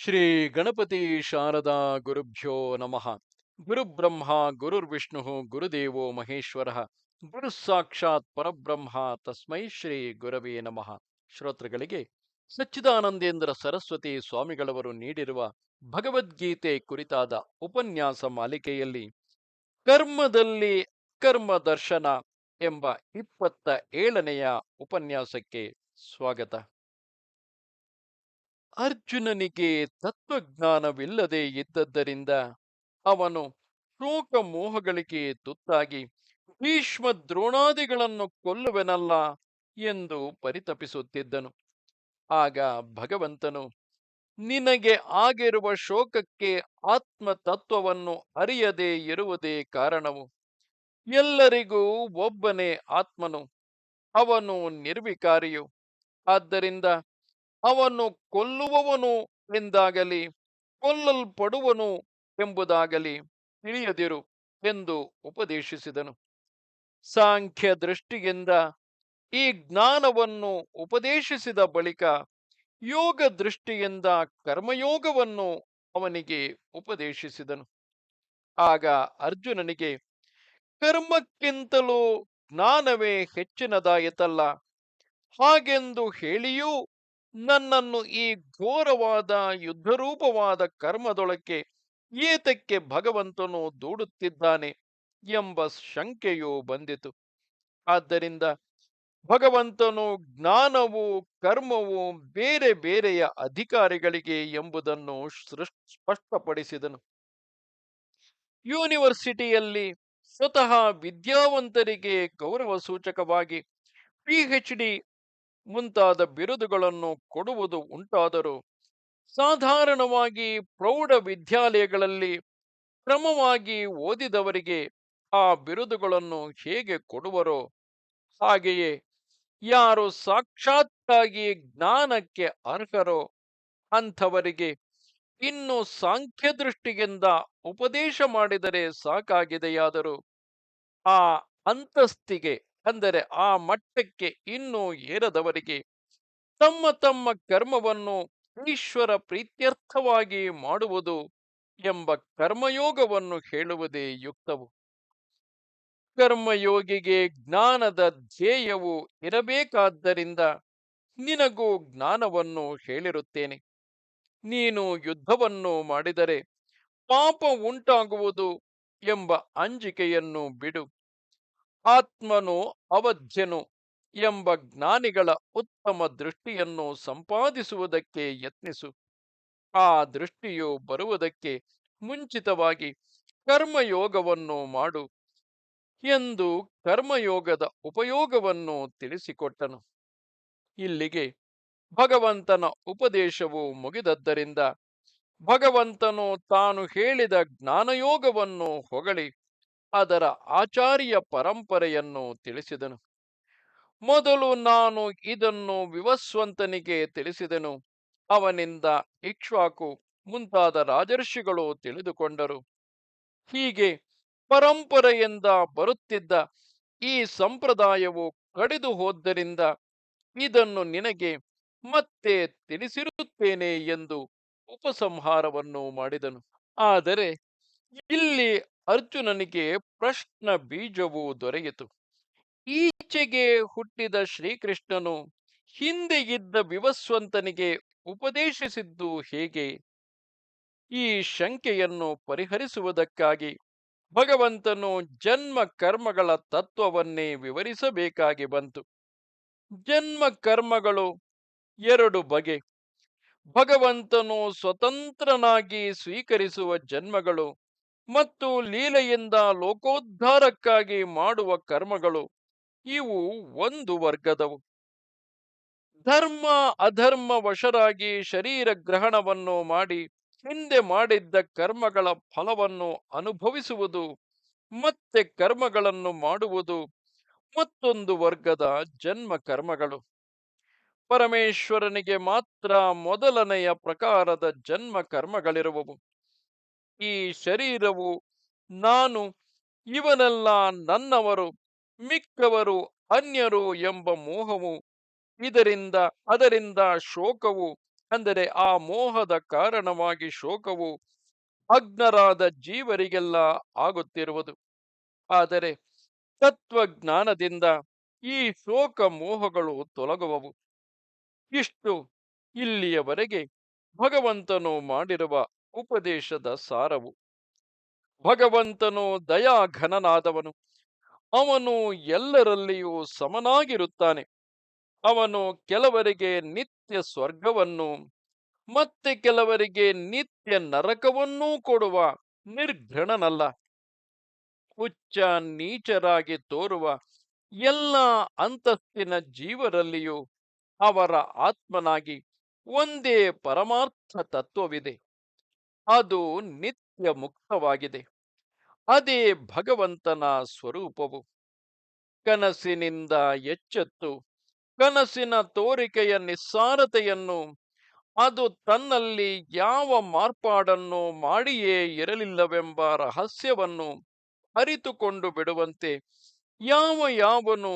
ಶ್ರೀ ಗಣಪತಿ ಶಾರದಾ ಗುರುಭ್ಯೋ ನಮಃ. ಗುರುಬ್ರಹ್ಮ, ಗುರುರ್ವಿಷ್ಣು, ಗುರುದೇವೋ ಮಹೇಶ್ವರ. ಗುರು ಸಾಕ್ಷಾತ್ ಪರಬ್ರಹ್ಮ, ತಸ್ಮೈ ಶ್ರೀ ಗುರವೇ ನಮಃ. ಶ್ರೋತೃಗಳಿಗೆ, ಸಚ್ಚಿದಾನಂದೇಂದ್ರ ಸರಸ್ವತಿ ಸ್ವಾಮಿಗಳವರು ನೀಡಿರುವ ಭಗವದ್ಗೀತೆ ಕುರಿತಾದ ಉಪನ್ಯಾಸ ಮಾಲಿಕೆಯಲ್ಲಿ ಕರ್ಮದಲ್ಲಿ ಕರ್ಮ ದರ್ಶನ ಎಂಬ ಇಪ್ಪತ್ತ ಏಳನೆಯ ಉಪನ್ಯಾಸಕ್ಕೆ ಸ್ವಾಗತ. ಅರ್ಜುನನಿಗೆ ತತ್ವಜ್ಞಾನವಿಲ್ಲದೆ ಇದ್ದದ್ದರಿಂದ ಅವನು ಶೋಕ ಮೋಹಗಳಿಗೆ ತುತ್ತಾಗಿ ಭೀಷ್ಮ ದ್ರೋಣಾದಿಗಳನ್ನು ಕೊಲ್ಲುವೆನಲ್ಲ ಎಂದು ಪರಿತಪಿಸುತ್ತಿದ್ದನು. ಆಗ ಭಗವಂತನು, ನಿನಗೆ ಆಗಿರುವ ಶೋಕಕ್ಕೆ ಆತ್ಮ ತತ್ವವನ್ನು ಅರಿಯದೇ ಇರುವುದೇ ಕಾರಣವು. ಎಲ್ಲರಿಗೂ ಒಬ್ಬನೇ ಆತ್ಮನು, ಅವನು ನಿರ್ವಿಕಾರಿಯು. ಆದ್ದರಿಂದ ಅವನು ಕೊಲ್ಲುವವನು ಎಂದಾಗಲಿ, ಕೊಲ್ಲಲ್ಪಡುವನು ಎಂಬುದಾಗಲಿ ತಿಳಿಯದಿರು ಎಂದು ಉಪದೇಶಿಸಿದನು. ಸಾಂಖ್ಯ ದೃಷ್ಟಿಯಿಂದ ಈ ಜ್ಞಾನವನ್ನು ಉಪದೇಶಿಸಿದ ಬಳಿಕ ಯೋಗ ದೃಷ್ಟಿಯಿಂದ ಕರ್ಮಯೋಗವನ್ನು ಅವನಿಗೆ ಉಪದೇಶಿಸಿದನು. ಆಗ ಅರ್ಜುನನಿಗೆ, ಕರ್ಮಕ್ಕಿಂತಲೂ ಜ್ಞಾನವೇ ಹೆಚ್ಚಿನದಾಯಿತಲ್ಲ, ಹಾಗೆಂದು ಹೇಳಿಯೂ ನನ್ನನ್ನು ಈ ಘೋರವಾದ ಯುದ್ಧರೂಪವಾದ ಕರ್ಮದೊಳಕ್ಕೆ ಏತಕ್ಕೆ ಭಗವಂತನು ದೂಡುತ್ತಿದ್ದಾನೆ ಎಂಬ ಶಂಕೆಯು ಬಂದಿತು. ಆದ್ದರಿಂದ ಭಗವಂತನು ಜ್ಞಾನವು ಕರ್ಮವು ಬೇರೆ ಬೇರೆಯ ಅಧಿಕಾರಿಗಳಿಗೆ ಎಂಬುದನ್ನು ಸ್ಪಷ್ಟಪಡಿಸಿದನು. ಯೂನಿವರ್ಸಿಟಿಯಲ್ಲಿ ಸ್ವತಃ ವಿದ್ಯಾವಂತರಿಗೆ ಗೌರವ ಸೂಚಕವಾಗಿ ಪಿಎಚ್ ಡಿ ಮುಂತಾದ ಬಿರುದುಗಳನ್ನು ಕೊಡುವುದು ಉಂಟಾದರೂ ಸಾಧಾರಣವಾಗಿ ಪ್ರೌಢ ವಿದ್ಯಾಲಯಗಳಲ್ಲಿ ಕ್ರಮವಾಗಿ ಓದಿದವರಿಗೆ ಆ ಬಿರುದುಗಳನ್ನು ಹೇಗೆ ಕೊಡುವರೋ ಹಾಗೆಯೇ ಯಾರು ಸಾಕ್ಷಾತ್ತಾಗಿ ಜ್ಞಾನಕ್ಕೆ ಅರ್ಹರೋ ಅಂಥವರಿಗೆ ಇನ್ನು ಸಾಂಖ್ಯ ದೃಷ್ಟಿಯಿಂದ ಉಪದೇಶ ಮಾಡಿದರೆ ಸಾಕಾಗಿದೆಯಾದರೂ ಆ ಅಂತಸ್ತಿಗೆ ಅಂದರೆ ಆ ಮಟ್ಟಕ್ಕೆ ಇನ್ನೂ ಏರದವರಿಗೆ ತಮ್ಮ ತಮ್ಮ ಕರ್ಮವನ್ನು ಈಶ್ವರ ಪ್ರೀತ್ಯರ್ಥವಾಗಿ ಮಾಡುವುದು ಎಂಬ ಕರ್ಮಯೋಗವನ್ನು ಹೇಳುವುದೇ ಯುಕ್ತವು. ಕರ್ಮಯೋಗಿಗೆ ಜ್ಞಾನದ ಧ್ಯೇಯವು ಇರಬೇಕಾದ್ದರಿಂದ ನಿನಗೂ ಜ್ಞಾನವನ್ನು ಹೇಳಿರುತ್ತೇನೆ. ನೀನು ಯುದ್ಧವನ್ನು ಮಾಡಿದರೆ ಪಾಪ ಉಂಟಾಗುವುದು ಎಂಬ ಅಂಜಿಕೆಯನ್ನು ಬಿಡು. ಆತ್ಮನು ಅವಧ್ಯನು ಎಂಬ ಜ್ಞಾನಿಗಳ ಉತ್ತಮ ದೃಷ್ಟಿಯನ್ನು ಸಂಪಾದಿಸುವುದಕ್ಕೆ ಯತ್ನಿಸು. ಆ ದೃಷ್ಟಿಯು ಬರುವುದಕ್ಕೆ ಮುಂಚಿತವಾಗಿ ಕರ್ಮಯೋಗವನ್ನು ಮಾಡು ಎಂದು ಕರ್ಮಯೋಗದ ಉಪಯೋಗವನ್ನು ತಿಳಿಸಿಕೊಟ್ಟನು. ಇಲ್ಲಿಗೆ ಭಗವಂತನ ಉಪದೇಶವು ಮುಗಿದದ್ದರಿಂದ ಭಗವಂತನು ತಾನು ಹೇಳಿದ ಜ್ಞಾನಯೋಗವನ್ನು ಹೊಗಳಿ. ಅದರ ಆಚಾರ್ಯ ಪರಂಪರೆಯನ್ನು ತಿಳಿಸಿದನು. ಮೊದಲು ನಾನು ಇದನ್ನು ವಿವಸ್ವಂತನಿಗೆ ತಿಳಿಸಿದನು. ಅವನಿಂದ ಇಕ್ಷ್ವಾಕು ಮುಂತಾದ ರಾಜರ್ಷಿಗಳು ತಿಳಿದುಕೊಂಡರು. ಹೀಗೆ ಪರಂಪರೆಯಿಂದ ಬರುತ್ತಿದ್ದ ಈ ಸಂಪ್ರದಾಯವು ಕಡಿದು ಹೋದ್ದರಿಂದ ಇದನ್ನು ನಿನಗೆ ಮತ್ತೆ ತಿಳಿಸಿರುತ್ತೇನೆ ಎಂದು ಉಪಸಂಹಾರವನ್ನು ಮಾಡಿದನು. ಆದರೆ ಇಲ್ಲಿ ಅರ್ಜುನನಿಗೆ ಪ್ರಶ್ನ ಬೀಜವು ದೊರೆಯಿತು. ಈಚೆಗೆ ಹುಟ್ಟಿದ ಶ್ರೀಕೃಷ್ಣನು ಹಿಂದೆ ಇದ್ದ ವಿವಸ್ವಂತನಿಗೆ ಉಪದೇಶಿಸಿದ್ದು ಹೇಗೆ? ಈ ಶಂಕೆಯನ್ನು ಪರಿಹರಿಸುವುದಕ್ಕಾಗಿ ಭಗವಂತನು ಜನ್ಮ ಕರ್ಮಗಳ ತತ್ವವನ್ನೇ ವಿವರಿಸಬೇಕಾಗಿ ಬಂತು. ಜನ್ಮ ಕರ್ಮಗಳು ಎರಡು ಬಗೆ. ಭಗವಂತನು ಸ್ವತಂತ್ರನಾಗಿ ಸ್ವೀಕರಿಸುವ ಜನ್ಮಗಳು ಮತ್ತು ಲೀಲೆಯಿಂದ ಲೋಕೋದ್ಧಾರಕ್ಕಾಗಿ ಮಾಡುವ ಕರ್ಮಗಳು ಇವು ಒಂದು ವರ್ಗದವು. ಧರ್ಮ ಅಧರ್ಮ ವಶರಾಗಿ ಶರೀರ ಗ್ರಹಣವನ್ನು ಮಾಡಿ ಹಿಂದೆ ಮಾಡಿದ್ದ ಕರ್ಮಗಳ ಫಲವನ್ನು ಅನುಭವಿಸುವುದು, ಮತ್ತೆ ಕರ್ಮಗಳನ್ನು ಮಾಡುವುದು ಮತ್ತೊಂದು ವರ್ಗದ ಜನ್ಮ ಕರ್ಮಗಳು ಪರಮೇಶ್ವರನಿಗೆ ಮಾತ್ರ ಮೊದಲನೆಯ ಪ್ರಕಾರದ ಜನ್ಮ ಕರ್ಮಗಳಿರುವವು ಈ ಶರೀರವು ನಾನು, ಇವನೆಲ್ಲ ನನ್ನವರು, ಮಿಕ್ಕವರು, ಅನ್ಯರು ಎಂಬ ಮೋಹವು, ಇದರಿಂದ, ಅದರಿಂದ ಶೋಕವು, ಅಂದರೆ ಆ ಮೋಹದ ಕಾರಣವಾಗಿ ಶೋಕವು ಅಗ್ನರಾದ ಜೀವರಿಗೆಲ್ಲ ಆಗುತ್ತಿರುವುದು. ಆದರೆ ತತ್ವಜ್ಞಾನದಿಂದ ಈ ಶೋಕ ಮೋಹಗಳು ತೊಲಗುವವು. ಇಷ್ಟು ಇಲ್ಲಿಯವರೆಗೆ ಭಗವಂತನು ಮಾಡಿರುವ ಉಪದೇಶದ ಸಾರವು. ಭಗವಂತನು ದಯಾಘನನಾದವನು. ಅವನು ಎಲ್ಲರಲ್ಲಿಯೂ ಸಮನಾಗಿರುತ್ತಾನೆ. ಅವನು ಕೆಲವರಿಗೆ ನಿತ್ಯ ಸ್ವರ್ಗವನ್ನು, ಮತ್ತೆ ಕೆಲವರಿಗೆ ನಿತ್ಯ ನರಕವನ್ನೂ ಕೊಡುವ ನಿರ್ಘಣನಲ್ಲ ಉಚ್ಚ ನೀಚರಾಗಿ ತೋರುವ ಎಲ್ಲ ಅಂತಸ್ತಿನ ಜೀವರಲ್ಲಿಯೂ ಅವರ ಆತ್ಮನಾಗಿ ಒಂದೇ ಪರಮಾರ್ಥ ತತ್ವವಿದೆ. ಅದು ನಿತ್ಯ ಮುಕ್ತವಾಗಿದೆ. ಅದೇ ಭಗವಂತನ ಸ್ವರೂಪವು. ಕನಸಿನಿಂದ ಎಚ್ಚೆತ್ತು, ಕನಸಿನ ತೋರಿಕೆಯ ನಿಸ್ಸಾರತೆಯನ್ನು, ಅದು ತನ್ನಲ್ಲಿ ಯಾವ ಮಾರ್ಪಾಡನ್ನು ಮಾಡಿಯೇ ಇರಲಿಲ್ಲವೆಂಬ ರಹಸ್ಯವನ್ನು ಅರಿತುಕೊಂಡು ಬಿಡುವಂತೆ, ಯಾವ ಯಾವನು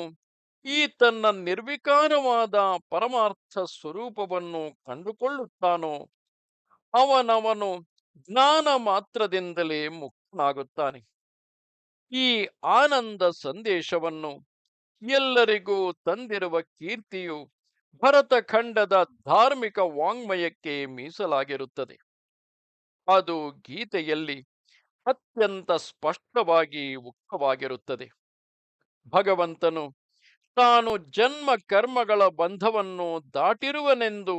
ಈ ತನ್ನ ನಿರ್ವಿಕಾರವಾದ ಪರಮಾರ್ಥ ಸ್ವರೂಪವನ್ನು ಕಂಡುಕೊಳ್ಳುತ್ತಾನೋ, ಅವನವನು ಜ್ಞಾನ ಮಾತ್ರದಿಂದಲೇ ಮುಕ್ತನಾಗುತ್ತಾನೆ. ಈ ಆನಂದ ಸಂದೇಶವನ್ನು ಎಲ್ಲರಿಗೂ ತಂದಿರುವ ಕೀರ್ತಿಯು ಭರತಖಂಡದ ಧಾರ್ಮಿಕ ವಾಂಗ್ಮಯಕ್ಕೆ ಮೀಸಲಾಗಿರುತ್ತದೆ. ಅದು ಗೀತೆಯಲ್ಲಿ ಅತ್ಯಂತ ಸ್ಪಷ್ಟವಾಗಿ ಉಕ್ತವಾಗಿರುತ್ತದೆ. ಭಗವಂತನು ತಾನು ಜನ್ಮ ಕರ್ಮಗಳ ಬಂಧವನ್ನು ದಾಟಿರುವನೆಂದು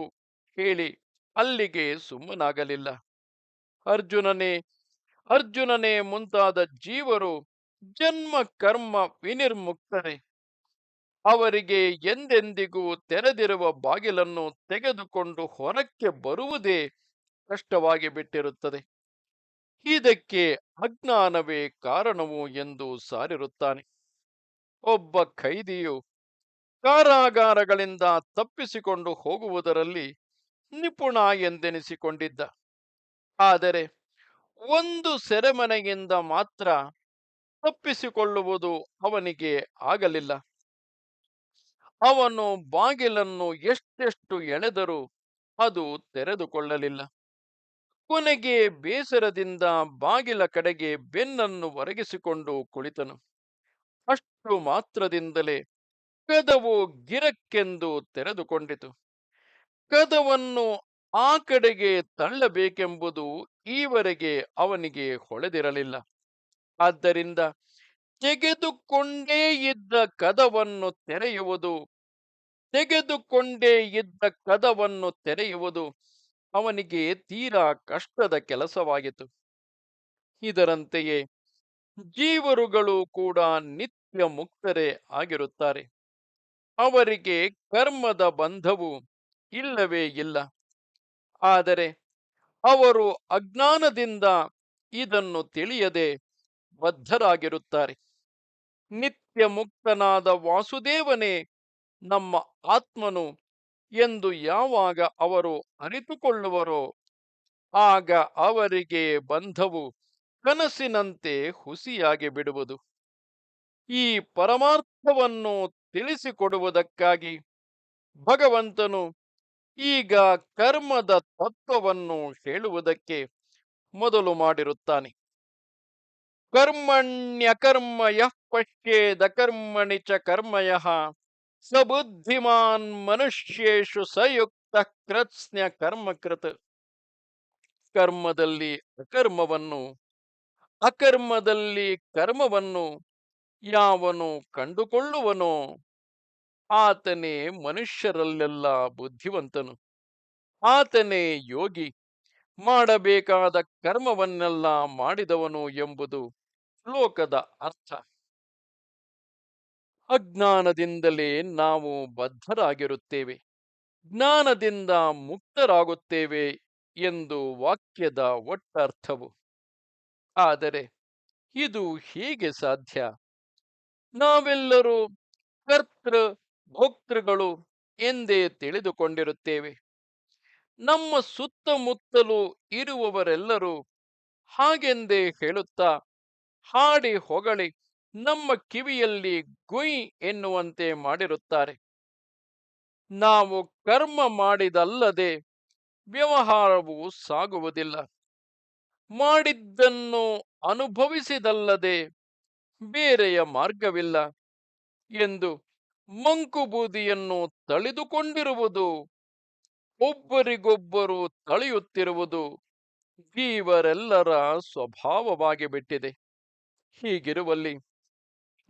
ಹೇಳಿ ಅಲ್ಲಿಗೆ ಸುಮ್ಮನಾಗಲಿಲ್ಲ. ಅರ್ಜುನನೇ ಅರ್ಜುನನೇ ಮುಂತಾದ ಜೀವರು ಜನ್ಮ, ಕರ್ಮ ವಿನಿರ್ಮುಕ್ತರೆ. ಅವರಿಗೆ ಎಂದೆಂದಿಗೂ ತೆರೆದಿರುವ ಬಾಗಿಲನ್ನು ತೆಗೆದುಕೊಂಡು ಹೊರಕ್ಕೆ ಬರುವುದೇ ಕಷ್ಟವಾಗಿ ಬಿಟ್ಟಿರುತ್ತದೆ. ಇದಕ್ಕೆ ಅಜ್ಞಾನವೇ ಕಾರಣವು ಎಂದು ಸಾರಿರುತ್ತಾನೆ. ಒಬ್ಬ ಖೈದಿಯು ಕಾರಾಗಾರಗಳಿಂದ ತಪ್ಪಿಸಿಕೊಂಡು ಹೋಗುವುದರಲ್ಲಿ ನಿಪುಣ ಎಂದೆನಿಸಿಕೊಂಡಿದ್ದ. ಆದರೆ ಒಂದು ಸೆರೆಮನೆಯಿಂದ ಮಾತ್ರ ತಪ್ಪಿಸಿಕೊಳ್ಳುವುದು ಅವನಿಗೆ ಆಗಲಿಲ್ಲ. ಅವನು ಬಾಗಿಲನ್ನು ಎಷ್ಟೆಷ್ಟು ಎಳೆದರೂ ಅದು ತೆರೆದುಕೊಳ್ಳಲಿಲ್ಲ. ಕೊನೆಗೆ ಬೇಸರದಿಂದ ಬಾಗಿಲ ಕಡೆಗೆ ಬೆನ್ನನ್ನು ಒರಗಿಸಿಕೊಂಡು ಕುಳಿತನು. ಅಷ್ಟು ಮಾತ್ರದಿಂದಲೇ ಕದವು ಗಿರಕ್ಕೆಂದು ತೆರೆದುಕೊಂಡಿತು. ಕದವನ್ನು ಆ ಕಡೆಗೆ ತಳ್ಳಬೇಕೆಂಬುದು ಈವರೆಗೆ ಅವನಿಗೆ ಹೊಳೆದಿರಲಿಲ್ಲ. ಆದ್ದರಿಂದ ತೆಗೆದುಕೊಂಡೇ ಇದ್ದ ಕದವನ್ನು ತೆರೆಯುವುದು, ತೆಗೆದುಕೊಂಡೇ ಇದ್ದ ಕದವನ್ನು ತೆರೆಯುವುದು ಅವನಿಗೆ ತೀರಾ ಕಷ್ಟದ ಕೆಲಸವಾಗಿತ್ತು. ಇದರಂತೆಯೇ ಜೀವರುಗಳು ಕೂಡ ನಿತ್ಯ ಮುಕ್ತರೇ ಆಗಿರುತ್ತಾರೆ. ಅವರಿಗೆ ಕರ್ಮದ ಬಂಧವು ಇಲ್ಲವೇ ಇಲ್ಲ. ಆದರೆ ಅವರು ಅಜ್ಞಾನದಿಂದ ಇದನ್ನು ತಿಳಿಯದೆ ಬದ್ಧರಾಗಿರುತ್ತಾರೆ. ನಿತ್ಯ ಮುಕ್ತನಾದ ವಾಸುದೇವನೇ ನಮ್ಮ ಆತ್ಮನು ಎಂದು ಯಾವಾಗ ಅವರು ಅರಿತುಕೊಳ್ಳುವರೋ ಆಗ ಅವರಿಗೆ ಬಂಧವು ಕನಸಿನಂತೆ ಹುಸಿಯಾಗಿ ಬಿಡುವುದು. ಈ ಪರಮಾರ್ಥವನ್ನು ತಿಳಿಸಿಕೊಡುವುದಕ್ಕಾಗಿ ಭಗವಂತನು ಈಗ ಕರ್ಮದ ತತ್ವವನ್ನು ಹೇಳುವುದಕ್ಕೆ ಮೊದಲು ಮಾಡಿರುತ್ತಾನೆ. ಕರ್ಮಣ್ಯಕರ್ಮ ಯಃ ಪಶ್ಯೇದ ಕರ್ಮಣಿ ಚ ಕರ್ಮಯಃ ಸಬುದ್ಧಿಮಾನ್ ಮನುಷ್ಯೇಶು ಸಯುಕ್ತ ಕೃತ್ಸ್ನ ಕರ್ಮಕೃತ. ಕರ್ಮದಲ್ಲಿ ಅಕರ್ಮವನ್ನು, ಅಕರ್ಮದಲ್ಲಿ ಕರ್ಮವನ್ನು ಯಾವನು ಕಂಡುಕೊಳ್ಳುವನೋ ಆತನೇ ಮನುಷ್ಯರಲ್ಲೆಲ್ಲ ಬುದ್ಧಿವಂತನು. ಆತನೇ ಯೋಗಿ. ಮಾಡಬೇಕಾದ ಕರ್ಮವನ್ನೆಲ್ಲ ಮಾಡಿದವನು ಎಂಬುದು ಶ್ಲೋಕದ ಅರ್ಥ. ಅಜ್ಞಾನದಿಂದಲೇ ನಾವು ಬದ್ಧರಾಗಿರುತ್ತೇವೆ. ಜ್ಞಾನದಿಂದ ಮುಕ್ತರಾಗುತ್ತೇವೆ ಎಂದು ವಾಕ್ಯದ ಒಟ್ಟರ್ಥವು. ಆದರೆ ಇದು ಹೇಗೆ ಸಾಧ್ಯ? ನಾವೆಲ್ಲರೂ ಕರ್ತೃ ಭೋಕ್ತೃಗಳು ಎಂದೇ ತಿಳಿದುಕೊಂಡಿರುತ್ತೇವೆ. ನಮ್ಮ ಸುತ್ತಮುತ್ತಲು ಇರುವವರೆಲ್ಲರೂ ಹಾಗೆಂದೇ ಹೇಳುತ್ತಾ, ಹಾಡಿ ಹೊಗಳಿ, ನಮ್ಮ ಕಿವಿಯಲ್ಲಿ ಗುಯ್ ಎನ್ನುವಂತೆ ಮಾಡಿರುತ್ತಾರೆ. ನಾವು ಕರ್ಮ ಮಾಡಿದಲ್ಲದೆ ವ್ಯವಹಾರವು ಸಾಗುವುದಿಲ್ಲ. ಮಾಡಿದ್ದನ್ನು ಅನುಭವಿಸಿದಲ್ಲದೆ ಬೇರೆಯ ಮಾರ್ಗವಿಲ್ಲ ಎಂದು ಮಂಕುಬೂದಿಯನ್ನು ತಳೆದುಕೊಂಡಿರುವುದು, ಒಬ್ಬರಿಗೊಬ್ಬರು ತಳೆಯುತ್ತಿರುವುದು ಜೀವರೆಲ್ಲರ ಸ್ವಭಾವವಾಗಿ ಬಿಟ್ಟಿದೆ. ಹೀಗಿರುವಲ್ಲಿ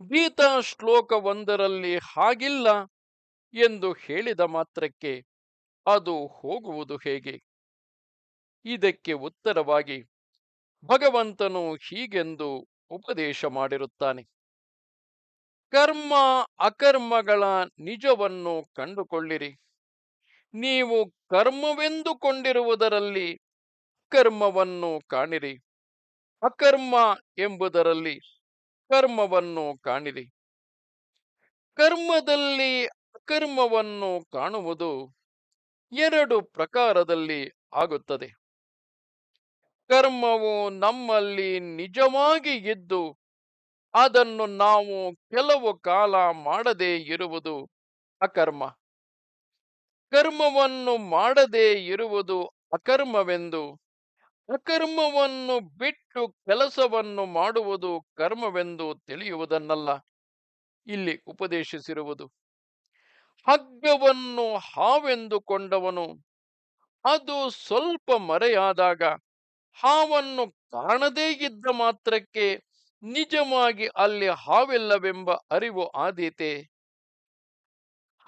ಗೀತಾ ಶ್ಲೋಕವೊಂದರಲ್ಲಿ ಹಾಗಿಲ್ಲ ಎಂದು ಹೇಳಿದ ಮಾತ್ರಕ್ಕೆ ಅದು ಹೋಗುವುದು ಹೇಗೆ? ಇದಕ್ಕೆ ಉತ್ತರವಾಗಿ ಭಗವಂತನು ಹೀಗೆಂದು ಉಪದೇಶ ಮಾಡಿರುತ್ತಾನೆ. ಕರ್ಮ ಅಕರ್ಮಗಳ ನಿಜವನ್ನು ಕಂಡುಕೊಳ್ಳಿರಿ. ನೀವು ಕರ್ಮವೆಂದುಕೊಂಡಿರುವುದರಲ್ಲಿ ಕರ್ಮವನ್ನು ಕಾಣಿರಿ. ಅಕರ್ಮ ಎಂಬುದರಲ್ಲಿ ಕರ್ಮವನ್ನು ಕಾಣಿರಿ. ಕರ್ಮದಲ್ಲಿ ಅಕರ್ಮವನ್ನು ಕಾಣುವುದು ಎರಡು ಪ್ರಕಾರದಲ್ಲಿ ಆಗುತ್ತದೆ. ಕರ್ಮವು ನಮ್ಮಲ್ಲಿ ನಿಜವಾಗಿ ಇದ್ದು ಅದನ್ನು ನಾವು ಕೆಲವು ಕಾಲ ಮಾಡದೇ ಇರುವುದು ಅಕರ್ಮ. ಕರ್ಮವನ್ನು ಮಾಡದೇ ಇರುವುದು ಅಕರ್ಮವೆಂದು. ಅಕರ್ಮವನ್ನು ಬಿಟ್ಟು ಕೆಲಸವನ್ನು ಮಾಡುವುದು ಕರ್ಮವೆಂದು ತಿಳಿಯುವುದನ್ನಲ್ಲ. ಇಲ್ಲಿ ಉಪದೇಶಿಸಿರುವುದು. ಹಗ್ಗವನ್ನು ಹಾವೆಂದುಕೊಂಡವನು, ಅದು ಸ್ವಲ್ಪ ಮರೆಯಾದಾಗ ಹಾವನ್ನು ಕಾಣದೇ ಇದ್ದ ಮಾತ್ರಕ್ಕೆ ನಿಜವಾಗಿ ಅಲ್ಲಿ ಹಾವಿಲ್ಲವೆಂಬ ಅರಿವು ಆದೀತೆ.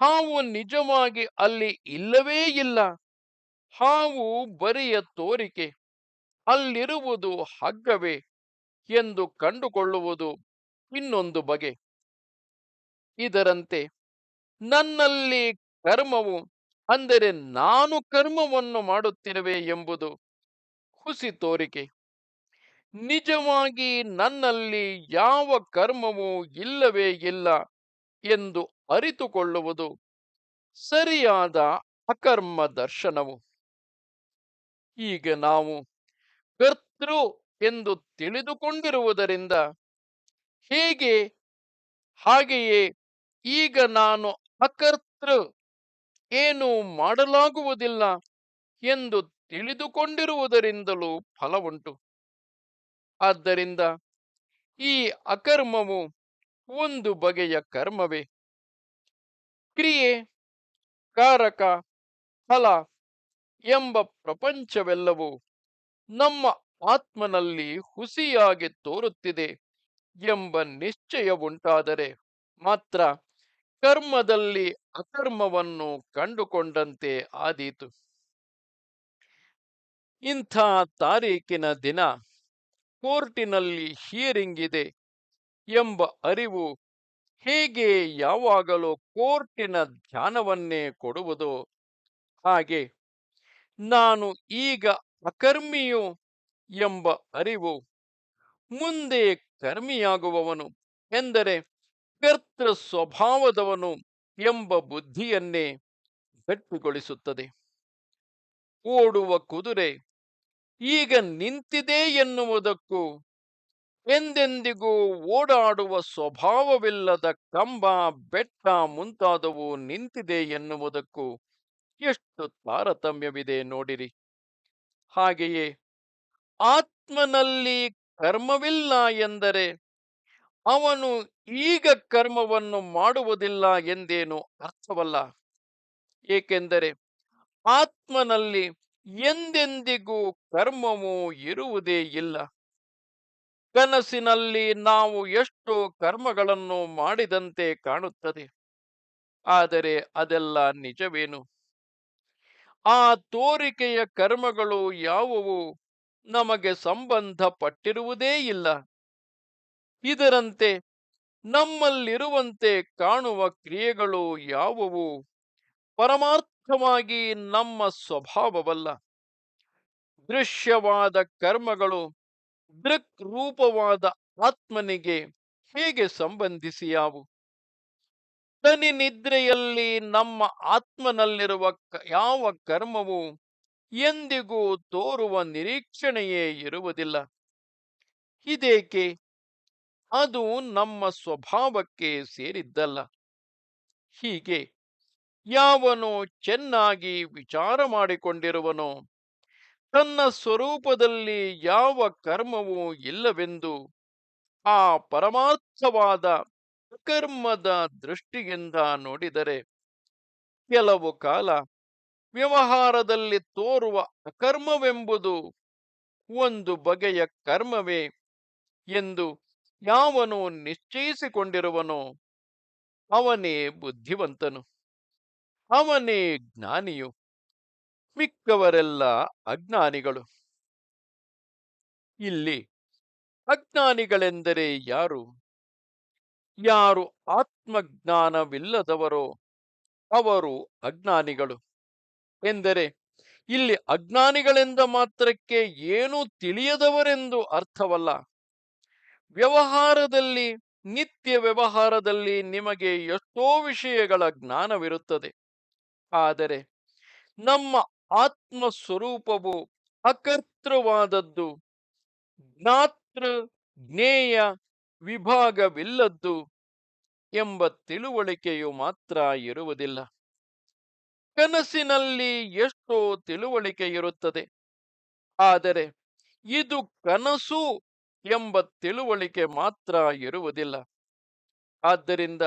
ಹಾವು ನಿಜವಾಗಿ ಅಲ್ಲಿ ಇಲ್ಲವೇ ಇಲ್ಲ. ಹಾವು ಬರಿಯ ತೋರಿಕೆ. ಅಲ್ಲಿರುವುದು ಹಗ್ಗವೇ ಎಂದು ಕಂಡುಕೊಳ್ಳುವುದು ಇನ್ನೊಂದು ಬಗೆ. ಇದರಂತೆ ನನ್ನಲ್ಲಿ ಕರ್ಮವು ಅಂದರೆ ನಾನು ಕರ್ಮವನ್ನು ಮಾಡುತ್ತಿರುವೆ ಎಂಬುದು ಹುಸಿ ತೋರಿಕೆ. ನಿಜವಾಗಿ ನನ್ನಲ್ಲಿ ಯಾವ ಕರ್ಮವೂ ಇಲ್ಲವೇ ಇಲ್ಲ ಎಂದು ಅರಿತುಕೊಳ್ಳುವುದು ಸರಿಯಾದ ಅಕರ್ಮ ದರ್ಶನವು. ಈಗ ನಾವು ಕರ್ತೃ ಎಂದು ತಿಳಿದುಕೊಂಡಿರುವುದರಿಂದ ಹೇಗೆ? ಹಾಗೆಯೇ ಈಗ ನಾನು ಅಕರ್ತೃ ಏನು ಮಾಡಲಾಗುವುದಿಲ್ಲ ಎಂದು ತಿಳಿದುಕೊಂಡಿರುವುದರಿಂದಲೂ ಫಲವುಂಟು. ಆದ್ದರಿಂದ ಈ ಅಕರ್ಮವು ಒಂದು ಬಗೆಯ ಕರ್ಮವೇ. ಕ್ರಿಯೆ, ಕಾರಕ, ಫಲ ಎಂಬ ಪ್ರಪಂಚವೆಲ್ಲವೂ ನಮ್ಮ ಆತ್ಮನಲ್ಲಿ ಹುಸಿಯಾಗಿ ತೋರುತ್ತಿದೆ ಎಂಬ ನಿಶ್ಚಯವುಂಟಾದರೆ ಮಾತ್ರ ಕರ್ಮದಲ್ಲಿ ಅಕರ್ಮವನ್ನು ಕಂಡುಕೊಂಡಂತೆ ಆದೀತು. ಇಂಥ ತಾರೀಕಿನ ದಿನ ಕೋರ್ಟಿನಲ್ಲಿ ಹಿಯರಿಂಗ್ ಇದೆ ಎಂಬ ಅರಿವು ಹೇಗೆ ಯಾವಾಗಲೂ ಕೋರ್ಟಿನ ಧ್ಯಾನವನ್ನೇ ಕೊಡುವುದೋ ಹಾಗೆ ನಾನು ಈಗ ಅಕರ್ಮಿಯು ಎಂಬ ಅರಿವು ಮುಂದೆ ಕರ್ಮಿಯಾಗುವವನು ಎಂದರೆ ಕರ್ತೃ ಸ್ವಭಾವದವನು ಎಂಬ ಬುದ್ಧಿಯನ್ನೇ ಗಟ್ಟಿಗೊಳಿಸುತ್ತದೆ. ಓಡುವ ಕುದುರೆ ಈಗ ನಿಂತಿದೆ ಎನ್ನುವುದಕ್ಕೂ ಎಂದೆಂದಿಗೂ ಓಡಾಡುವ ಸ್ವಭಾವವಿಲ್ಲದ ಕಂಬ, ಬೆಟ್ಟ ಮುಂತಾದವು ನಿಂತಿದೆ ಎನ್ನುವುದಕ್ಕೂ ಎಷ್ಟು ತಾರತಮ್ಯವಿದೆ ನೋಡಿರಿ. ಹಾಗೆಯೇ ಆತ್ಮನಲ್ಲಿ ಕರ್ಮವಿಲ್ಲ ಎಂದರೆ ಅವನು ಈಗ ಕರ್ಮವನ್ನು ಮಾಡುವುದಿಲ್ಲ ಎಂದೇನು ಅರ್ಥವಲ್ಲ. ಏಕೆಂದರೆ ಆತ್ಮನಲ್ಲಿ ಎಂದೆಂದಿಗೂ ಕರ್ಮವು ಇರುವುದೇ ಇಲ್ಲ. ಕನಸಿನಲ್ಲಿ ನಾವು ಎಷ್ಟು ಕರ್ಮಗಳನ್ನು ಮಾಡಿದಂತೆ ಕಾಣುತ್ತದೆ. ಆದರೆ ಅದೆಲ್ಲ ನಿಜವೇನು? ಆ ತೋರಿಕೆಯ ಕರ್ಮಗಳು ಯಾವುವು? ನಮಗೆ ಸಂಬಂಧಪಟ್ಟಿರುವುದೇ ಇಲ್ಲ. ಇದರಂತೆ ನಮ್ಮಲ್ಲಿರುವಂತೆ ಕಾಣುವ ಕ್ರಿಯೆಗಳು ಯಾವುವು? ಪರಮಾರ್ಥವಾಗಿ ನಮ್ಮ ಸ್ವಭಾವವಲ್ಲ. ದೃಶ್ಯವಾದ ಕರ್ಮಗಳು ದೃಕ್ ರೂಪವಾದ ಆತ್ಮನಿಗೆ ಹೇಗೆ ಸಂಬಂಧಿಸಿಯಾವು ತನಿ ನಿದ್ರೆಯಲ್ಲಿ ನಮ್ಮ ಆತ್ಮನಲ್ಲಿರುವ ಯಾವ ಕರ್ಮವು ಎಂದಿಗೂ ತೋರುವ ನಿರೀಕ್ಷಣೆಯೇ ಇರುವುದಿಲ್ಲ. ಇದೇಕೆ? ಅದು ನಮ್ಮ ಸ್ವಭಾವಕ್ಕೆ ಸೇರಿದ್ದಲ್ಲ. ಹೀಗೆ ಯಾವನು ಚೆನ್ನಾಗಿ ವಿಚಾರ ಮಾಡಿಕೊಂಡಿರುವನೋ? ತನ್ನ ಸ್ವರೂಪದಲ್ಲಿ ಯಾವ ಕರ್ಮವೂ ಇಲ್ಲವೆಂದು ಆ ಪರಮಾರ್ಥವಾದ ಕರ್ಮದ ದೃಷ್ಟಿಯಿಂದ ನೋಡಿದರೆ ಕೆಲವು ಕಾಲ ವ್ಯವಹಾರದಲ್ಲಿ ತೋರುವ ಅಕರ್ಮವೆಂಬುದು ಒಂದು ಬಗೆಯ ಕರ್ಮವೇ ಎಂದು ಯಾವನು ನಿಶ್ಚಯಿಸಿಕೊಂಡಿರುವನೋ ಅವನೇ ಬುದ್ಧಿವಂತನು. ಅವನೇ ಜ್ಞಾನಿಯು, ಮಿಕ್ಕವರೆಲ್ಲ ಅಜ್ಞಾನಿಗಳು. ಇಲ್ಲಿ ಅಜ್ಞಾನಿಗಳೆಂದರೆ ಯಾರು? ಯಾರು ಆತ್ಮಜ್ಞಾನವಿಲ್ಲದವರೋ ಅವರು ಅಜ್ಞಾನಿಗಳು. ಎಂದರೆ ಇಲ್ಲಿ ಅಜ್ಞಾನಿಗಳೆಂದ ಮಾತ್ರಕ್ಕೆ ಏನೂ ತಿಳಿಯದವರೆಂದು ಅರ್ಥವಲ್ಲ. ವ್ಯವಹಾರದಲ್ಲಿ, ನಿತ್ಯ ವ್ಯವಹಾರದಲ್ಲಿ ನಿಮಗೆ ಎಷ್ಟೋ ವಿಷಯಗಳ ಜ್ಞಾನವಿರುತ್ತದೆ. ಆದರೆ ನಮ್ಮ ಆತ್ಮ ಸ್ವರೂಪವು ಅಕರ್ತೃವಾದದ್ದು. ಜ್ಞಾತೃ ಜ್ಞೇಯ ವಿಭಾಗವಿಲ್ಲದ್ದು ಎಂಬ ತಿಳುವಳಿಕೆಯು ಮಾತ್ರ ಇರುವುದಿಲ್ಲ. ಕನಸಿನಲ್ಲಿ ಎಷ್ಟೋ ತಿಳುವಳಿಕೆ ಇರುತ್ತದೆ. ಆದರೆ ಇದು ಕನಸು ಎಂಬ ತಿಳುವಳಿಕೆ ಮಾತ್ರ ಇರುವುದಿಲ್ಲ. ಆದ್ದರಿಂದ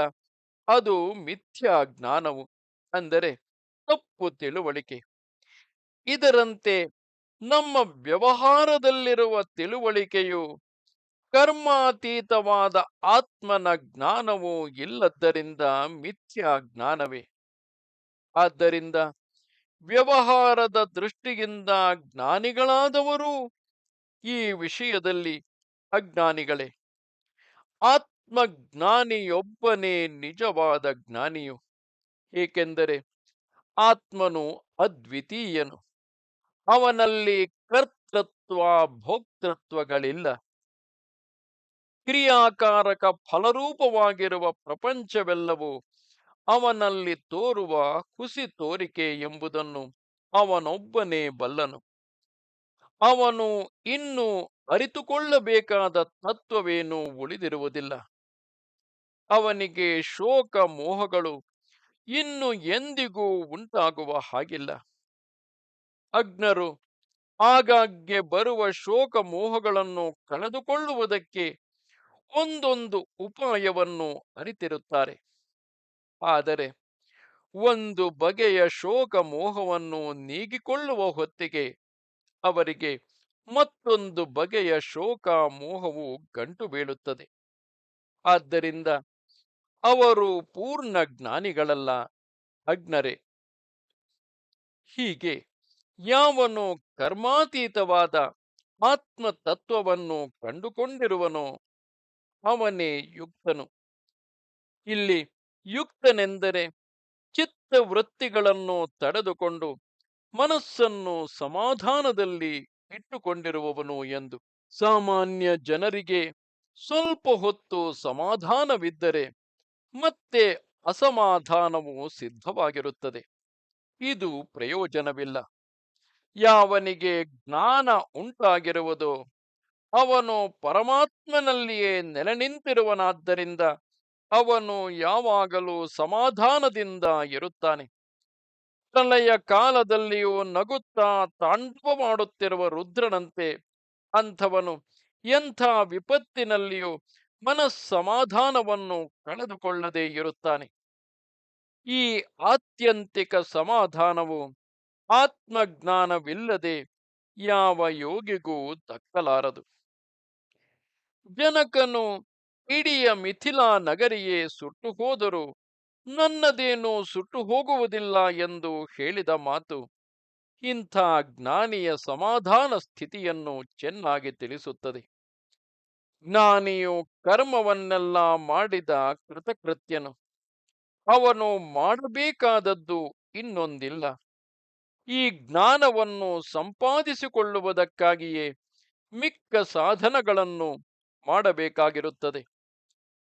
ಅದು ಮಿಥ್ಯಾ ಜ್ಞಾನವು. ಅಂದರೆ ತಪ್ಪು ತಿಳುವಳಿಕೆ ಇದರಂತೆ ನಮ್ಮ ವ್ಯವಹಾರದಲ್ಲಿರುವ ತಿಳುವಳಿಕೆಯು ಕರ್ಮಾತೀತವಾದ ಆತ್ಮನ ಜ್ಞಾನವೂ ಇಲ್ಲದ್ದರಿಂದ ಮಿಥ್ಯಾ ಜ್ಞಾನವೇ. ಆದ್ದರಿಂದ ವ್ಯವಹಾರದ ದೃಷ್ಟಿಯಿಂದ ಜ್ಞಾನಿಗಳಾದವರು ಈ ವಿಷಯದಲ್ಲಿ ಅಜ್ಞಾನಿಗಳೇ. ಆತ್ಮಜ್ಞಾನಿಯೊಬ್ಬನೇ ನಿಜವಾದ ಜ್ಞಾನಿಯು. ಏಕೆಂದರೆ ಆತ್ಮನು ಅದ್ವಿತೀಯನು. ಅವನಲ್ಲಿ ಕರ್ತೃತ್ವ, ಭೋಕ್ತೃತ್ವಗಳಿಲ್ಲ. ಕ್ರಿಯಾಕಾರಕ ಫಲರೂಪವಾಗಿರುವ ಪ್ರಪಂಚವೆಲ್ಲವೂ ಅವನಲ್ಲಿ ತೋರುವ ಹುಸಿ ತೋರಿಕೆ ಎಂಬುದನ್ನು ಅವನೊಬ್ಬನೇ ಬಲ್ಲನು. ಅವನು ಇನ್ನು ಅರಿತುಕೊಳ್ಳಬೇಕಾದ ತತ್ವವೇನೂ ಉಳಿದಿರುವುದಿಲ್ಲ. ಅವನಿಗೆ ಶೋಕ ಮೋಹಗಳು ಇನ್ನು ಎಂದಿಗೂ ಉಂಟಾಗುವ ಹಾಗಿಲ್ಲ. ಅಗ್ನರು ಆಗಾಗ್ಗೆ ಬರುವ ಶೋಕ ಮೋಹಗಳನ್ನು ಕಳೆದುಕೊಳ್ಳುವುದಕ್ಕೆ ಒಂದೊಂದು ಉಪಾಯವನ್ನು ಅರಿತಿರುತ್ತಾರೆ. ಆದರೆ ಒಂದು ಬಗೆಯ ಶೋಕ ಮೋಹವನ್ನು ನೀಗಿಕೊಳ್ಳುವ ಹೊತ್ತಿಗೆ ಅವರಿಗೆ ಮತ್ತೊಂದು ಬಗೆಯ ಶೋಕ ಮೋಹವು ಗಂಟು ಬೀಳುತ್ತದೆ. ಆದ್ದರಿಂದ ಅವರು ಪೂರ್ಣ ಜ್ಞಾನಿಗಳಲ್ಲ ಅಜ್ಞರೇ ಹೀಗೆ ಯಾವನು ಕರ್ಮಾತೀತವಾದ ಆತ್ಮ ತತ್ವವನ್ನು ಕಂಡುಕೊಂಡಿರುವನೋ ಅವನೇ ಯುಕ್ತನು. ಇಲ್ಲಿ ಯುಕ್ತನೆಂದರೆ ಚಿತ್ತ ವೃತ್ತಿಗಳನ್ನು ತಡೆದುಕೊಂಡು ಮನಸ್ಸನ್ನು ಸಮಾಧಾನದಲ್ಲಿ ಇಟ್ಟುಕೊಂಡಿರುವವನು ಎಂದು. ಸಾಮಾನ್ಯ ಜನರಿಗೆ ಸ್ವಲ್ಪ ಹೊತ್ತು ಸಮಾಧಾನವಿದ್ದರೆ ಮತ್ತೆ ಅಸಮಾಧಾನವು ಸಿದ್ಧವಾಗಿರುತ್ತದೆ. ಇದು ಪ್ರಯೋಜನವಿಲ್ಲ. ಯಾವನಿಗೆ ಜ್ಞಾನ ಉಂಟಾಗಿರುವುದೋ, ಅವನು ಪರಮಾತ್ಮನಲ್ಲಿಯೇ ನೆಲೆ ನಿಂತಿರುವನಾದ್ದರಿಂದ ಅವನು ಯಾವಾಗಲೂ ಸಮಾಧಾನದಿಂದ ಇರುತ್ತಾನೆ. ಪ್ರಲಯ ಕಾಲದಲ್ಲಿಯೂ ನಗುತ್ತಾ ತಾಂಡವ ಮಾಡುತ್ತಿರುವ ರುದ್ರನಂತೆ ಅಂಥವನು ಎಂಥ ವಿಪತ್ತಿನಲ್ಲಿಯೂ ಮನಸ್ಸಮಾಧಾನವನ್ನು ಕಳೆದುಕೊಳ್ಳದೇ ಇರುತ್ತಾನೆ. ಈ ಆತ್ಯಂತಿಕ ಸಮಾಧಾನವು ಆತ್ಮಜ್ಞಾನವಿಲ್ಲದೆ ಯಾವ ಯೋಗಿಗೂ ದಕ್ಕಲಾರದು. ಜನಕನು ಇಡಿಯ ಮಿಥಿಲಾ ನಗರಿಯೇ ಸುಟ್ಟು ಹೋದರೂ ನನ್ನದೇನೂ ಸುಟ್ಟು ಹೋಗುವುದಿಲ್ಲ ಎಂದು ಹೇಳಿದ ಮಾತು ಇಂಥ ಜ್ಞಾನಿಯ ಸಮಾಧಾನ ಸ್ಥಿತಿಯನ್ನು ಚೆನ್ನಾಗಿ ತಿಳಿಸುತ್ತದೆ. ಜ್ಞಾನಿಯು ಕರ್ಮವನ್ನೆಲ್ಲ ಮಾಡಿದ ಕೃತಕೃತ್ಯನು. ಅವನು ಮಾಡಬೇಕಾದದ್ದು ಇನ್ನೊಂದಿಲ್ಲ. ಈ ಜ್ಞಾನವನ್ನು ಸಂಪಾದಿಸಿಕೊಳ್ಳುವುದಕ್ಕಾಗಿಯೇ ಮಿಕ್ಕ ಸಾಧನಗಳನ್ನು ಮಾಡಬೇಕಾಗಿರುತ್ತದೆ.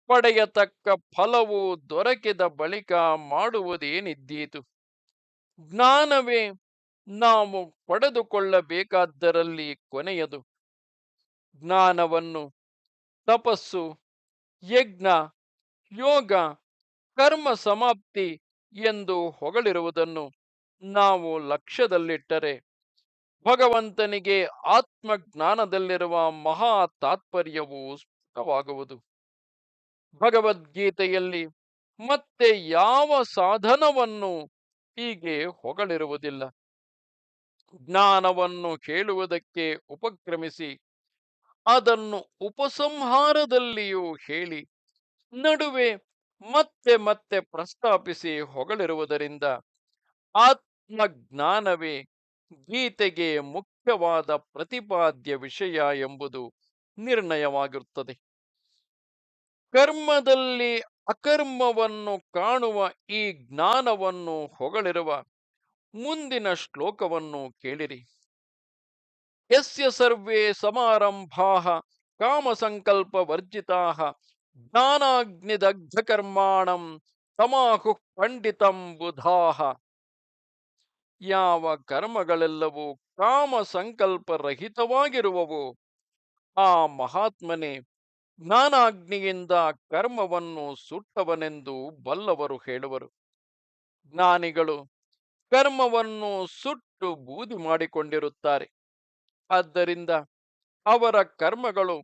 ಪಡೆಯತಕ್ಕ ಫಲವು ದೊರಕಿದ ಬಳಿಕ ಮಾಡುವುದೇನಿದ್ದೀತು? ಜ್ಞಾನವೇ ನಾವು ಪಡೆದುಕೊಳ್ಳಬೇಕಾದ್ದರಲ್ಲಿ ಕೊನೆಯದು. ಜ್ಞಾನವನ್ನು ತಪಸ್ಸು, ಯಜ್ಞ, ಯೋಗ, ಕರ್ಮ ಸಮಾಪ್ತಿ ಎಂದು ಹೊಗಳಿರುವುದನ್ನು ನಾವು ಲಕ್ಷ್ಯದಲ್ಲಿಟ್ಟರೆ ಭಗವಂತನಿಗೆ ಆತ್ಮಜ್ಞಾನದಲ್ಲಿರುವ ಮಹಾ ತಾತ್ಪರ್ಯವು ಸ್ಫುಟವಾಗುವುದು. ಭಗವದ್ಗೀತೆಯಲ್ಲಿ ಮತ್ತೆ ಯಾವ ಸಾಧನವನ್ನು ಹೀಗೆ ಹೊಗಳಿರುವುದಿಲ್ಲ. ಜ್ಞಾನವನ್ನು ಕೇಳುವುದಕ್ಕೆ ಉಪಕ್ರಮಿಸಿ ಅದನ್ನು ಉಪಸಂಹಾರದಲ್ಲಿಯೂ ಹೇಳಿ ನಡುವೆ ಮತ್ತೆ ಮತ್ತೆ ಪ್ರಸ್ತಾಪಿಸಿ ಹೊಗಳಿರುವುದರಿಂದ ಆತ್ಮಜ್ಞಾನವೇ ಗೀತೆಗೆ ಮುಖ್ಯವಾದ ಪ್ರತಿಪಾದ್ಯ ವಿಷಯ ಎಂಬುದು ನಿರ್ಣಯವಾಗಿರುತ್ತದೆ. ಕರ್ಮದಲ್ಲಿ ಅಕರ್ಮವನ್ನು ಕಾಣುವ ಈ ಜ್ಞಾನವನ್ನು ಹೊಗಳಿರುವ ಮುಂದಿನ ಶ್ಲೋಕವನ್ನು ಕೇಳಿರಿ. ಯಸ್ಯ ಸರ್ವೇ ಸಮಾರಂಭಾ ಕಾಮಸಂಕಲ್ಪ ವರ್ಜಿತಾ ಜ್ಞಾನಾಗ್ನಿದಗ್ಧ ಕರ್ಮಾಣಂ ತಮಾಹು ಪಂಡಿತಂ ಬುಧಾಹ ಯಾವ ಕರ್ಮಗಳೆಲ್ಲವೂ ಕಾಮ ಸಂಕಲ್ಪ ರಹಿತವಾಗಿರುವವು ಆ ಮಹಾತ್ಮನೇ ಜ್ಞಾನಾಗ್ನಿಯಿಂದ ಕರ್ಮವನ್ನು ಸುಟ್ಟವನೆಂದು ಬಲ್ಲವರು ಹೇಳುವರು। ಜ್ಞಾನಿಗಳು ಕರ್ಮವನ್ನು ಸುಟ್ಟು ಬೂದಿ ಮಾಡಿಕೊಂಡಿರುತ್ತಾರೆ। ಆದ್ದರಿಂದ ಅವರ ಕರ್ಮಗಳು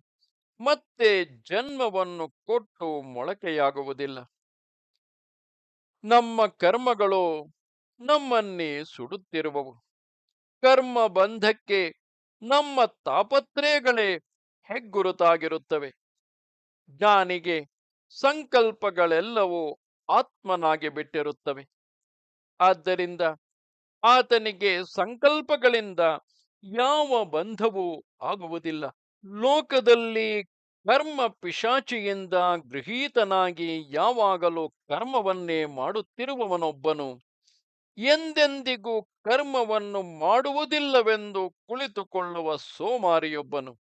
ಮತ್ತೆ ಜನ್ಮವನ್ನು ಕೊಟ್ಟು ಮೊಳಕೆಯಾಗುವುದಿಲ್ಲ. ನಮ್ಮ ಕರ್ಮಗಳು ನಮ್ಮನ್ನೇ ಸುಡುತ್ತಿರುವವು. ಕರ್ಮ ಬಂಧಕ್ಕೆ ನಮ್ಮ ತಾಪತ್ರಯಗಳೇ ಹೆಗ್ಗುರುತಾಗಿರುತ್ತವೆ. ಜ್ಞಾನಿಗೆ ಸಂಕಲ್ಪಗಳೆಲ್ಲವೂ ಆತ್ಮನಾಗಿ ಬಿಟ್ಟಿರುತ್ತವೆ. ಆದ್ದರಿಂದ ಆತನಿಗೆ ಸಂಕಲ್ಪಗಳಿಂದ ಯಾವ ಬಂಧವೂ ಆಗುವುದಿಲ್ಲ. ಲೋಕದಲ್ಲಿ ಕರ್ಮ ಪಿಶಾಚಿಯಿಂದ ಗೃಹೀತನಾಗಿ ಯಾವಾಗಲೂ ಕರ್ಮವನ್ನೇ ಮಾಡುತ್ತಿರುವವನೊಬ್ಬನು ಎಂದೆಂದಿಗೂ ಕರ್ಮವನ್ನು ಮಾಡುವುದಿಲ್ಲವೆಂದು ಕುಳಿತುಕೊಳ್ಳುವ ಸೋಮಾರಿಯೊಬ್ಬನು.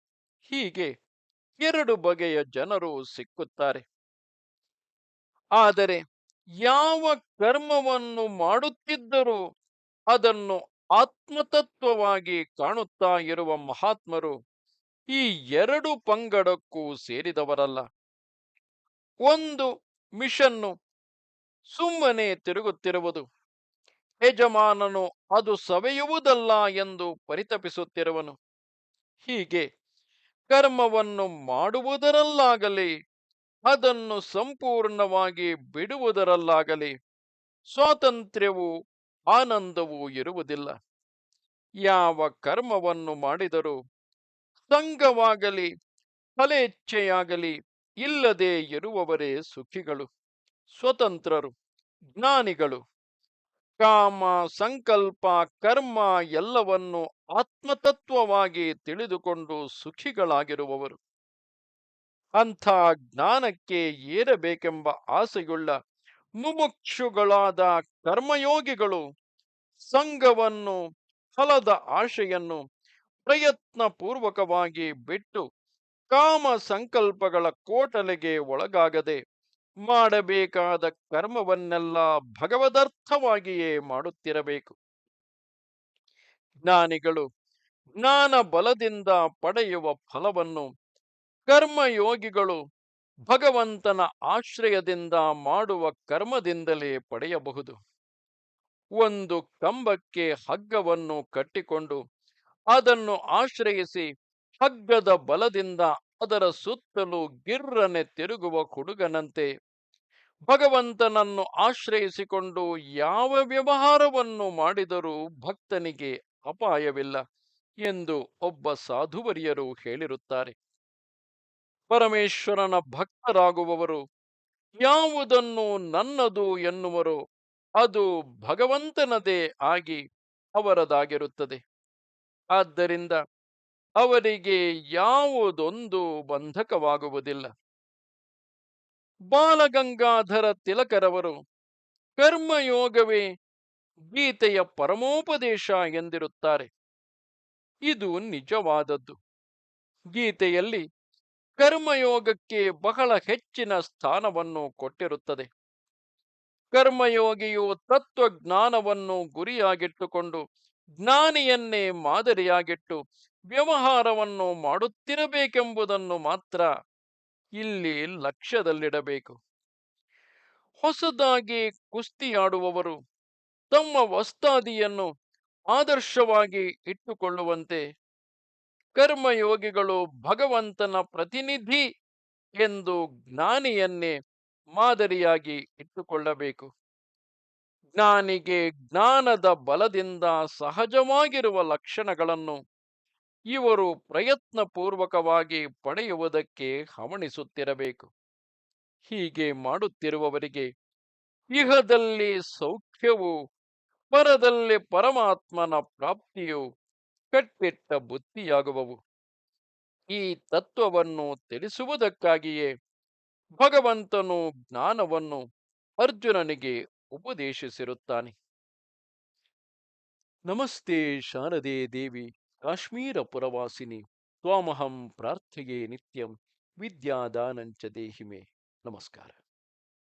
ಹೀಗೆ ಎರಡು ಬಗೆಯ ಜನರು ಸಿಕ್ಕುತ್ತಾರೆ. ಆದರೆ ಯಾವ ಕರ್ಮವನ್ನು ಮಾಡುತ್ತಿದ್ದರೂ ಅದನ್ನು ಆತ್ಮತತ್ವವಾಗಿ ಕಾಣುತ್ತಾ ಇರುವ ಮಹಾತ್ಮರು ಈ ಎರಡು ಪಂಗಡಕ್ಕೂ ಸೇರಿದವರಲ್ಲ. ಒಂದು ಮಿಷನ್ನು ಸುಮ್ಮನೆ ತಿರುಗುತ್ತಿರುವುದು, ಯಜಮಾನನು ಅದು ಸವೆಯುವುದಲ್ಲ ಎಂದು ಪರಿತಪಿಸುತ್ತಿರುವನು. ಹೀಗೆ ಕರ್ಮವನ್ನು ಮಾಡುವುದರಲ್ಲಾಗಲಿ, ಅದನ್ನು ಸಂಪೂರ್ಣವಾಗಿ ಬಿಡುವುದರಲ್ಲಾಗಲಿ, ಸ್ವಾತಂತ್ರ್ಯವೂ ಆನಂದವೂ ಇರುವುದಿಲ್ಲ. ಯಾವ ಕರ್ಮವನ್ನು ಮಾಡಿದರೂ ಸಂಘವಾಗಲಿ ಫಲೇಚ್ಛೆಯಾಗಲಿ ಇಲ್ಲದೆ ಇರುವವರೇ ಸುಖಿಗಳು, ಸ್ವತಂತ್ರರು, ಜ್ಞಾನಿಗಳು. ಕಾಮ, ಸಂಕಲ್ಪ, ಕರ್ಮ ಎಲ್ಲವನ್ನು ಆತ್ಮತತ್ವವಾಗಿ ತಿಳಿದುಕೊಂಡು ಸುಖಿಗಳಾಗಿರುವವರು. ಅಂಥ ಜ್ಞಾನಕ್ಕೆ ಏರಬೇಕೆಂಬ ಆಸೆಯುಳ್ಳ ಮುಮುಕ್ಷುಗಳಾದ ಕರ್ಮಯೋಗಿಗಳು ಸಂಘವನ್ನು, ಫಲದ ಆಶೆಯನ್ನು ಪ್ರಯತ್ನ ಪೂರ್ವಕವಾಗಿ ಬಿಟ್ಟು ಕಾಮ ಸಂಕಲ್ಪಗಳ ಕೋಟಲೆಗೆ ಒಳಗಾಗದೆ ಮಾಡಬೇಕಾದ ಕರ್ಮವನ್ನೆಲ್ಲ ಭಗವದರ್ಥವಾಗಿಯೇ ಮಾಡುತ್ತಿರಬೇಕು. ಜ್ಞಾನಿಗಳು ಜ್ಞಾನ ಬಲದಿಂದ ಪಡೆಯುವ ಫಲವನ್ನು ಕರ್ಮಯೋಗಿಗಳು ಭಗವಂತನ ಆಶ್ರಯದಿಂದ ಮಾಡುವ ಕರ್ಮದಿಂದಲೇ ಪಡೆಯಬಹುದು. ಒಂದು ಕಂಬಕ್ಕೆ ಹಗ್ಗವನ್ನು ಕಟ್ಟಿಕೊಂಡು ಅದನ್ನು ಆಶ್ರಯಿಸಿ ಹಗ್ಗದ ಬಲದಿಂದ ಅದರ ಸುತ್ತಲೂ ಗಿರ್ರನೆ ತಿರುಗುವ ಹುಡುಗನಂತೆ ಭಗವಂತನನ್ನು ಆಶ್ರಯಿಸಿಕೊಂಡು ಯಾವ ವ್ಯವಹಾರವನ್ನು ಮಾಡಿದರೂ ಭಕ್ತನಿಗೆ ಅಪಾಯವಿಲ್ಲ ಎಂದು ಒಬ್ಬ ಸಾಧುವರಿಯರು ಹೇಳಿರುತ್ತಾರೆ. ಪರಮೇಶ್ವರನ ಭಕ್ತರಾಗುವವರು ಯಾವುದನ್ನು ನನ್ನದು ಎನ್ನುವರು ಅದು ಭಗವಂತನದೇ ಆಗಿ ಅವರದಾಗಿರುತ್ತದೆ. ಆದ್ದರಿಂದ ಅವರಿಗೆ ಯಾವುದೊಂದು ಬಂಧಕವಾಗುವುದಿಲ್ಲ. ಬಾಲಗಂಗಾಧರ ತಿಲಕರವರು ಕರ್ಮಯೋಗವೇ ಗೀತೆಯ ಪರಮೋಪದೇಶ ಎಂದಿರುತ್ತಾರೆ. ಇದು ನಿಜವಾದದ್ದು. ಗೀತೆಯಲ್ಲಿ ಕರ್ಮಯೋಗಕ್ಕೆ ಬಹಳ ಹೆಚ್ಚಿನ ಸ್ಥಾನವನ್ನು ಕೊಟ್ಟಿರುತ್ತದೆ. ಕರ್ಮಯೋಗಿಯು ತತ್ವಜ್ಞಾನವನ್ನು ಗುರಿಯಾಗಿಟ್ಟುಕೊಂಡು ಜ್ಞಾನಿಯನ್ನೇ ಮಾದರಿಯಾಗಿಟ್ಟು ವ್ಯವಹಾರವನ್ನು ಮಾಡುತ್ತಿರಬೇಕೆಂಬುದನ್ನು ಮಾತ್ರ ಇಲ್ಲಿ ಲಕ್ಷ್ಯದಲ್ಲಿಡಬೇಕು. ಹೊಸದಾಗಿ ಕುಸ್ತಿಯಾಡುವವರು ತಮ್ಮ ವಸ್ತಾದಿಯನ್ನು ಆದರ್ಶವಾಗಿ ಇಟ್ಟುಕೊಳ್ಳುವಂತೆ ಕರ್ಮಯೋಗಿಗಳು ಭಗವಂತನ ಪ್ರತಿನಿಧಿ ಎಂದು ಜ್ಞಾನಿಯನ್ನೇ ಮಾದರಿಯಾಗಿ ಇಟ್ಟುಕೊಳ್ಳಬೇಕು. ಜ್ಞಾನಿಗೆ ಜ್ಞಾನದ ಬಲದಿಂದ ಸಹಜವಾಗಿರುವ ಲಕ್ಷಣಗಳನ್ನು ಇವರು ಪ್ರಯತ್ನಪೂರ್ವಕವಾಗಿ ಪಡೆಯುವುದಕ್ಕೆ ಹವಣಿಸುತ್ತಿರಬೇಕು. ಹೀಗೆ ಮಾಡುತ್ತಿರುವವರಿಗೆ ಇಹದಲ್ಲಿ ಸೌಖ್ಯವು, ಪರದಲ್ಲಿ ಪರಮಾತ್ಮನ ಪ್ರಾಪ್ತಿಯು ಕಟ್ಟಿಟ್ಟ ಬುತ್ತಿಯಾಗುವವು ಈ ತತ್ವವನ್ನು ತಿಳಿಸುವುದಕ್ಕಾಗಿಯೇ ಭಗವಂತನು ಜ್ಞಾನವನ್ನು ಅರ್ಜುನನಿಗೆ ಉಪದೇಶಿಸಿರುತ್ತಾನೆ. ನಮಸ್ತೆ ಶಾರದೆ ದೇವಿ, ಕಾಶ್ಮೀರ ಪುರವಾಸಿನಿ, ತ್ವಾಮಹಂ ಪ್ರಾರ್ಥೆಯೇ ನಿತ್ಯಂ, ವಿದ್ಯಾದಾನಂಚ ದೇಹಿಮೆ. ನಮಸ್ಕಾರ.